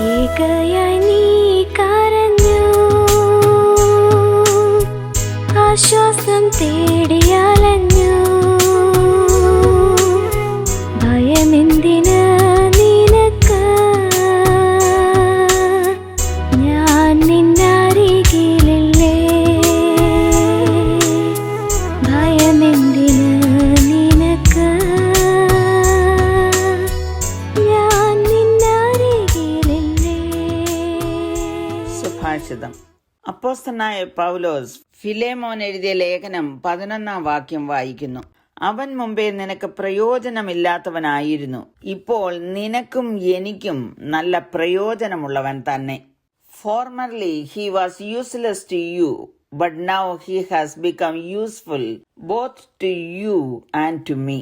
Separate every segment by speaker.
Speaker 1: ഏകയായി നീ കരഞ്ഞു. ആശ്വാസം തേടിയലഞ്ഞു
Speaker 2: സുഭാഷിതം അപ്പോസ്തനായ പൗലോസ് ഫിലേമോൻ എഴുതിയ ലേഖനം പതിനൊന്നാം വാക്യം വായിക്കുന്നു. അവൻ മുമ്പേ നിനക്ക് പ്രയോജനമില്ലാത്തവനായിരുന്നു. ഇപ്പോൾ നിനക്കും എനിക്കും നല്ല പ്രയോജനമുള്ളവൻ തന്നെ. Formerly he was useless to you but now he has become useful both to you and to me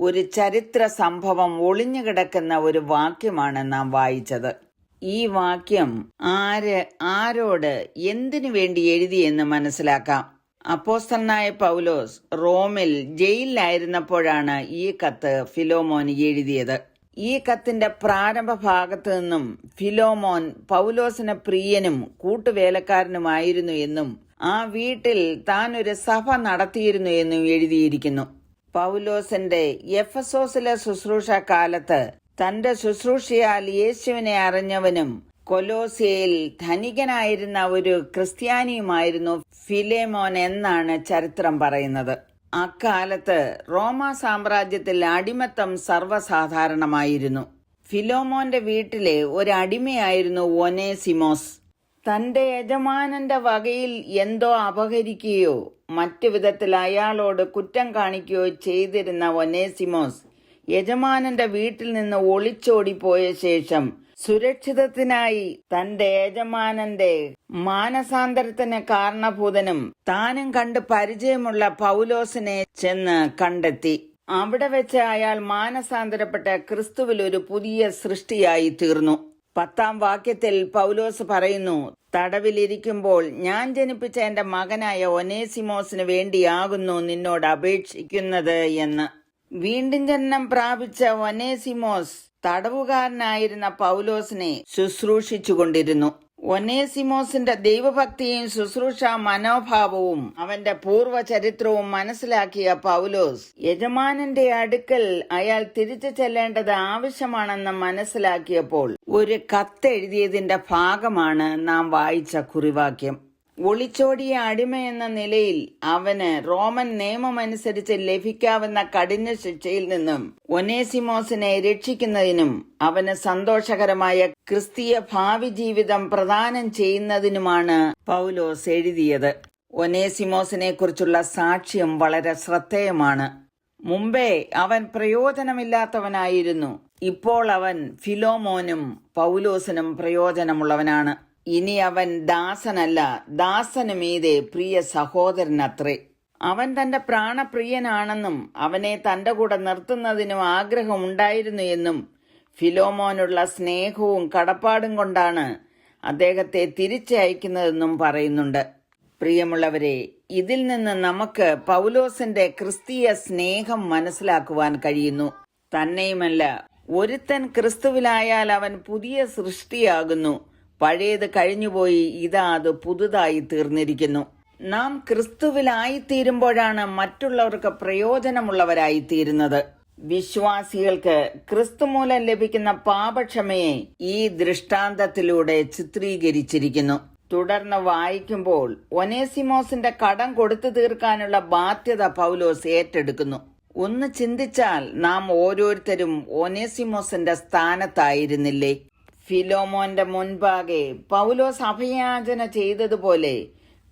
Speaker 2: ഒരു ചരിത്ര സംഭവം ഒളിഞ്ഞുകിടക്കുന്ന ഒരു വാക്യമാണ് നാം വായിച്ചത്. ഈ വാക്യം ആര് ആരോട് എന്തിനു വേണ്ടി എഴുതിയെന്ന് മനസ്സിലാക്കാം. അപ്പോസ്തലനായ പൗലോസ് റോമിൽ ജയിലിലായിരുന്നപ്പോഴാണ് ഈ കത്ത് ഫിലോമോൻ എഴുതിയത്. ഈ കത്തിന്റെ പ്രാരംഭ ഭാഗത്തു നിന്നും ഫിലോമോൻ പൗലോസിന് പ്രിയനും കൂട്ടുവേലക്കാരനുമായിരുന്നു എന്നും ആ വീട്ടിൽ താൻ ഒരു സഭ നടത്തിയിരുന്നു എന്നും എഴുതിയിരിക്കുന്നു. പൗലോസിന്റെ എഫസോസിലെ ശുശ്രൂഷ കാലത്ത് തന്റെ ശുശ്രൂഷയാൽ യേശുവിനെ അറിഞ്ഞവനും കൊലോസിയയിൽ ധനികനായിരുന്ന ഒരു ക്രിസ്ത്യാനിയുമായിരുന്നു ഫിലേമോൻ എന്നാണ് ചരിത്രം പറയുന്നത്. അക്കാലത്ത് റോമ സാമ്രാജ്യത്തിൽ അടിമത്തം സർവസാധാരണമായിരുന്നു. ഫിലോമോന്റെ വീട്ടിലെ ഒരു അടിമയായിരുന്നു ഒനേസിമോസ്. തന്റെ യജമാനന്റെ വകയിൽ എന്തോ അപഹരിക്കുകയോ മറ്റു വിധത്തിൽ അയാളോട് കുറ്റം കാണിക്കുകയോ ചെയ്തിരുന്ന ഒനേസിമോസ് യജമാനന്റെ വീട്ടിൽ നിന്ന് ഒളിച്ചോടിപ്പോയ ശേഷം സുരക്ഷിതത്തിനായി തന്റെ യജമാനന്റെ മാനസാന്തരത്തിന് കാരണഭൂതനും താനും കണ്ട് പരിചയമുള്ള പൗലോസിനെ ചെന്ന് കണ്ടെത്തി. അവിടെ വെച്ച് അയാൾ മാനസാന്തരപ്പെട്ട ക്രിസ്തുവിൽ ഒരു പുതിയ സൃഷ്ടിയായി തീർന്നു. പത്താം വാക്യത്തിൽ പൗലോസ് പറയുന്നു തടവിലിരിക്കുമ്പോൾ ഞാൻ ജനിപ്പിച്ച എന്റെ മകനായ ഒനേസിമോസിന് വേണ്ടിയാകുന്നു നിന്നോട് അപേക്ഷിക്കുന്നത് എന്ന്. വീണ്ടും ജനനം പ്രാപിച്ച ഒനേസിമോസ് തടവുകാരനായിരുന്ന പൗലോസിനെ ശുശ്രൂഷിച്ചുകൊണ്ടിരുന്നു. ഒനേസിമോസിന്റെ ദൈവഭക്തിയും ശുശ്രൂഷ മനോഭാവവും അവന്റെ പൂർവ ചരിത്രവും മനസ്സിലാക്കിയ പൗലോസ് യജമാനന്റെ അടുക്കൽ അയാൾ തിരിച്ചു ചെല്ലേണ്ടത് ആവശ്യമാണെന്ന് മനസ്സിലാക്കിയപ്പോൾ ഒരു കത്തെഴുതിയതിന്റെ ഭാഗമാണ് നാം വായിച്ച കുറിവാക്യം. ഒളിച്ചോടിയ അടിമ എന്ന നിലയിൽ അവന് റോമൻ നിയമമനുസരിച്ച് ലഭിക്കാവുന്ന കഠിന ശിക്ഷയിൽ നിന്നും ഒനേസിമോസിനെ രക്ഷിക്കുന്നതിനും അവന് സന്തോഷകരമായ ക്രിസ്തീയ ഭാവി ജീവിതം പ്രദാനം ചെയ്യുന്നതിനുമാണ് പൗലോസ് എഴുതിയത്. ഒനേസിമോസിനെ കുറിച്ചുള്ള സാക്ഷ്യം വളരെ ശ്രദ്ധേയമാണ്. മുമ്പേ അവൻ പ്രയോജനമില്ലാത്തവനായിരുന്നു. ഇപ്പോൾ അവൻ ഫിലോമോനും പൗലോസിനും പ്രയോജനമുള്ളവനാണ്. ഇനി അവൻ ദാസനല്ല ദാസനു മീതെ പ്രിയ സഹോദരനത്രേ. അവൻ തന്റെ പ്രാണപ്രിയനാണെന്നും അവനെ തന്റെ കൂടെ നിർത്തുന്നതിനും ആഗ്രഹമുണ്ടായിരുന്നു എന്നും ഫിലോമോനുള്ള സ്നേഹവും കടപ്പാടും കൊണ്ടാണ് അദ്ദേഹത്തെ തിരിച്ചയക്കുന്നതെന്നും പറയുന്നുണ്ട്. പ്രിയമുള്ളവരെ ഇതിൽ നിന്ന് നമുക്ക് പൗലോസിന്റെ ക്രിസ്തീയ സ്നേഹം മനസ്സിലാക്കുവാൻ കഴിയുന്നു. തന്നെയുമല്ല ഒരുത്തൻ ക്രിസ്തുവിലായാൽ അവൻ പുതിയ സൃഷ്ടിയാകുന്നു. പഴയത് കഴിഞ്ഞുപോയി ഇതാ അത് പുതുതായി തീർന്നിരിക്കുന്നു. നാം ക്രിസ്തുവിലായിത്തീരുമ്പോഴാണ് മറ്റുള്ളവർക്ക് പ്രയോജനമുള്ളവരായി തീരുന്നത് വിശ്വാസികൾക്ക് ക്രിസ്തു മൂലം ലഭിക്കുന്ന പാപക്ഷമയെ ഈ ദൃഷ്ടാന്തത്തിലൂടെ ചിത്രീകരിച്ചിരിക്കുന്നു. തുടർന്ന് വായിക്കുമ്പോൾ ഒനേസിമോസിന്റെ കടം കൊടുത്തു തീർക്കാനുള്ള ബാധ്യത പൗലോസ് ഏറ്റെടുക്കുന്നു. ഒന്ന് ചിന്തിച്ചാൽ നാം ഓരോരുത്തരും ഒനേസിമോസിന്റെ സ്ഥാനത്തായിരുന്നില്ലേ? ഫിലോമോന്റെ മുൻപാകെ പൗലോസ് അഭയാചന ചെയ്തതുപോലെ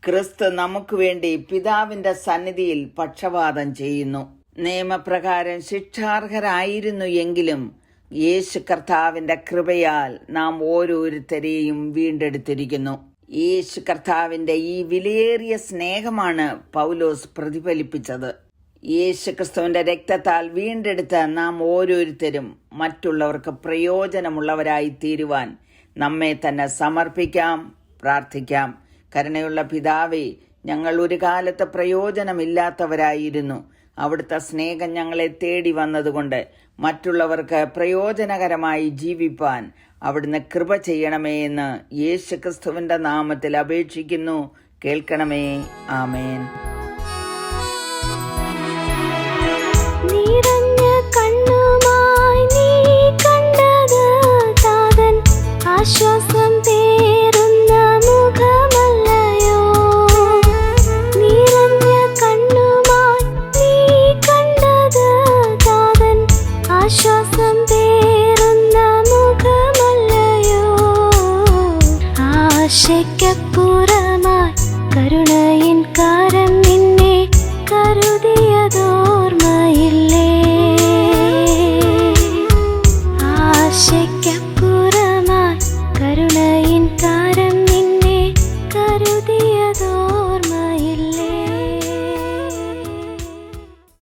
Speaker 2: ക്രിസ്തു നമുക്ക് വേണ്ടി പിതാവിന്റെ സന്നിധിയിൽ പക്ഷപാതം ചെയ്യുന്നു. നിയമപ്രകാരം ശിക്ഷാർഹരായിരുന്നു എങ്കിലും യേശു കർത്താവിന്റെ കൃപയാൽ നാം ഓരോരുത്തരെയും വീണ്ടെടുത്തിരിക്കുന്നു. യേശു കർത്താവിന്റെ ഈ വിലയേറിയ സ്നേഹമാണ് പൗലോസ് പ്രതിഫലിപ്പിച്ചത്. യേശു ക്രിസ്തുവിന്റെ രക്തത്താൽ വീണ്ടെടുത്ത നാം ഓരോരുത്തരും മറ്റുള്ളവർക്ക് പ്രയോജനമുള്ളവരായി തീരുവാൻ നമ്മെ തന്നെ സമർപ്പിക്കാം പ്രാർത്ഥിക്കാം. കരുണയുള്ള പിതാവേ ഞങ്ങൾ ഒരു കാലത്ത് പ്രയോജനമില്ലാത്തവരായിരുന്നു. അവിടുത്തെ സ്നേഹം ഞങ്ങളെ തേടി വന്നതുകൊണ്ട് മറ്റുള്ളവർക്ക് പ്രയോജനകരമായി ജീവിപ്പാൻ അവിടുന്ന് കൃപ ചെയ്യണമേ എന്ന് യേശുക്രിസ്തുവിന്റെ നാമത്തിൽ അപേക്ഷിക്കുന്നു. കേൾക്കണമേ. ആമേൻ. ആശയ്ക്കപ്പുറമായി കരുണയിൻ കാരം നിന്നെ കരുതിയതോർമ്മയില്ലേ? ആശയ്ക്കപ്പുറം